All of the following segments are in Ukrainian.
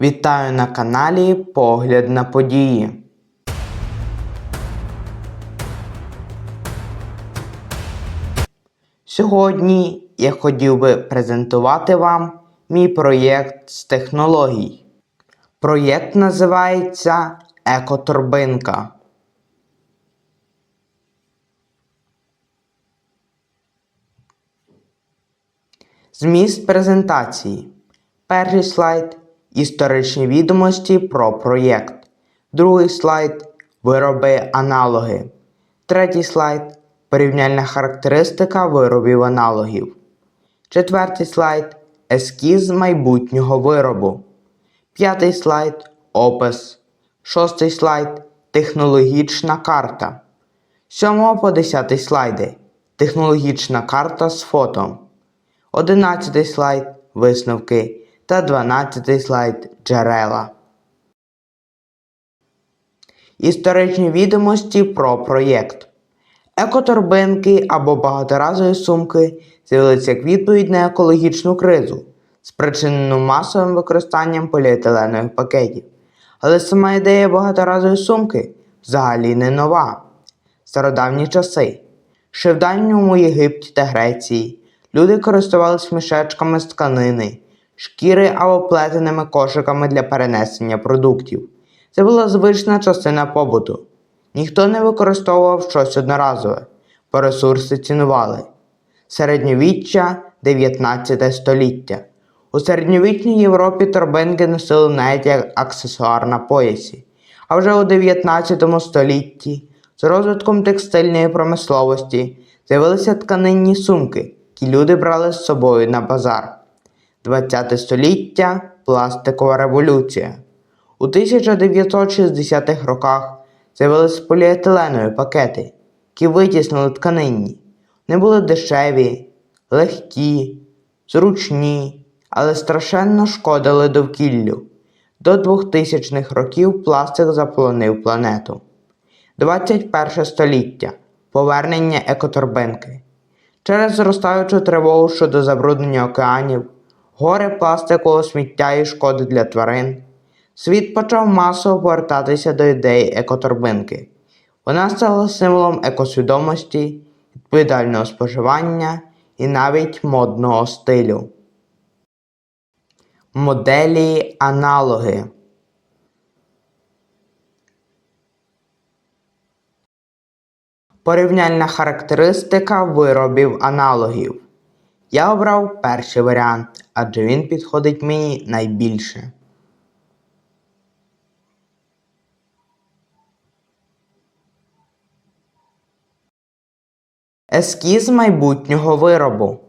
Вітаю на каналі Погляд на події. Сьогодні я хотів би презентувати вам мій проєкт з технологій. Проєкт називається Екоторбинка. Зміст презентації. Перший слайд історичні відомості про проєкт. Другий слайд вироби аналоги. Третій слайд порівняльна характеристика виробів аналогів. Четвертий слайд ескіз майбутнього виробу. П'ятий слайд опис. Шостий слайд технологічна карта. 7 по 10 слайди. Технологічна карта з фото. 11 слайд висновки та 12 слайд джерела. Історичні відомості про проєкт. Екоторбинки або багаторазові сумки з'явилися як відповідь на екологічну кризу, спричинену масовим використанням поліетиленових пакетів. Але сама ідея багаторазової сумки взагалі не нова. Стародавні часи. Ще в давньому Єгипті та Греції люди користувалися мішечками з тканини, шкіри або плетеними кошиками для перенесення продуктів. Це була звична частина побуту. Ніхто не використовував щось одноразове, бо ресурси цінували. Середньовіччя 19 століття. У середньовічній Європі торбинки носили навіть як аксесуар на поясі. А вже у 19 столітті з розвитком текстильної промисловості з'явилися тканинні сумки, які люди брали з собою на базар. 20 століття пластикова революція. У 1960-х роках з'явилися поліетиленові пакети, які витіснили тканинні. Вони були дешеві, легкі, зручні, але страшенно шкодили довкіллю. До 2000-х років пластик заполонив планету. 21 століття повернення екоторбинки. Через зростаючу тривогу щодо забруднення океанів, горе пластикового сміття і шкоди для тварин, світ почав масово повертатися до ідеї екоторбинки. Вона стала символом екосвідомості, відповідального споживання і навіть модного стилю. Моделі аналоги. Порівняльна характеристика виробів аналогів. Я обрав перший варіант, адже він підходить мені найбільше. Ескіз майбутнього виробу.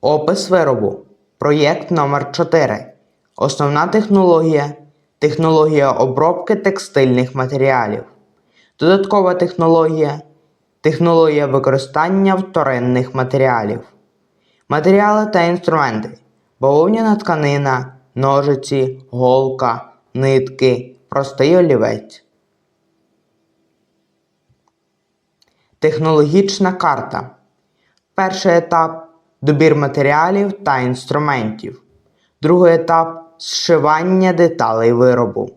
Опис виробу. Проєкт номер 4 Основна технологія. Технологія обробки текстильних матеріалів. Додаткова технологія. Технологія використання вторинних матеріалів. Матеріали та інструменти. Бавовняна тканина, ножиці, голка, нитки, простий олівець. Технологічна карта. Перший етап добір матеріалів та інструментів. Другий етап зшивання деталей виробу.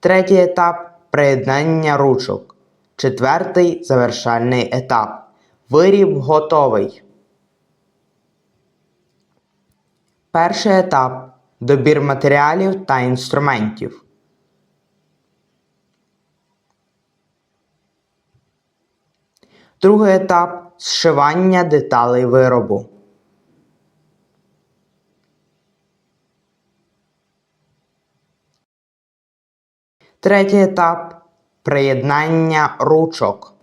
Третій етап приєднання ручок. Четвертий завершальний етап. Виріб готовий. Перший етап добір матеріалів та інструментів. Другий етап зшивання деталей виробу. Третій етап приєднання ручок.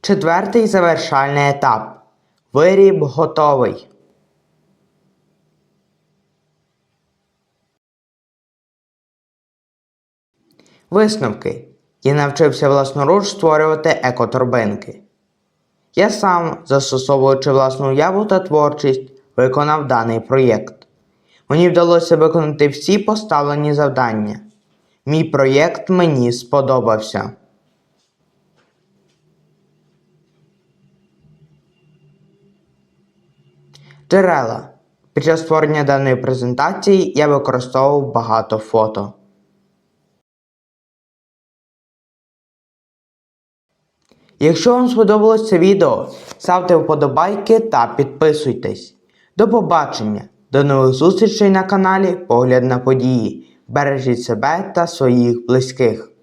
Четвертий завершальний етап. Виріб готовий. Висновки. Я навчився власноруч створювати екоторбинки. Я сам, застосовуючи власну уяву та творчість, виконав даний проєкт. Мені вдалося виконати всі поставлені завдання. Мій проєкт мені сподобався. Джерела. Під час створення даної презентації я використовував багато фото. Якщо вам сподобалось це відео, ставте вподобайки та підписуйтесь. До побачення! До нових зустрічей на каналі Погляд на події. Бережіть себе та своїх близьких.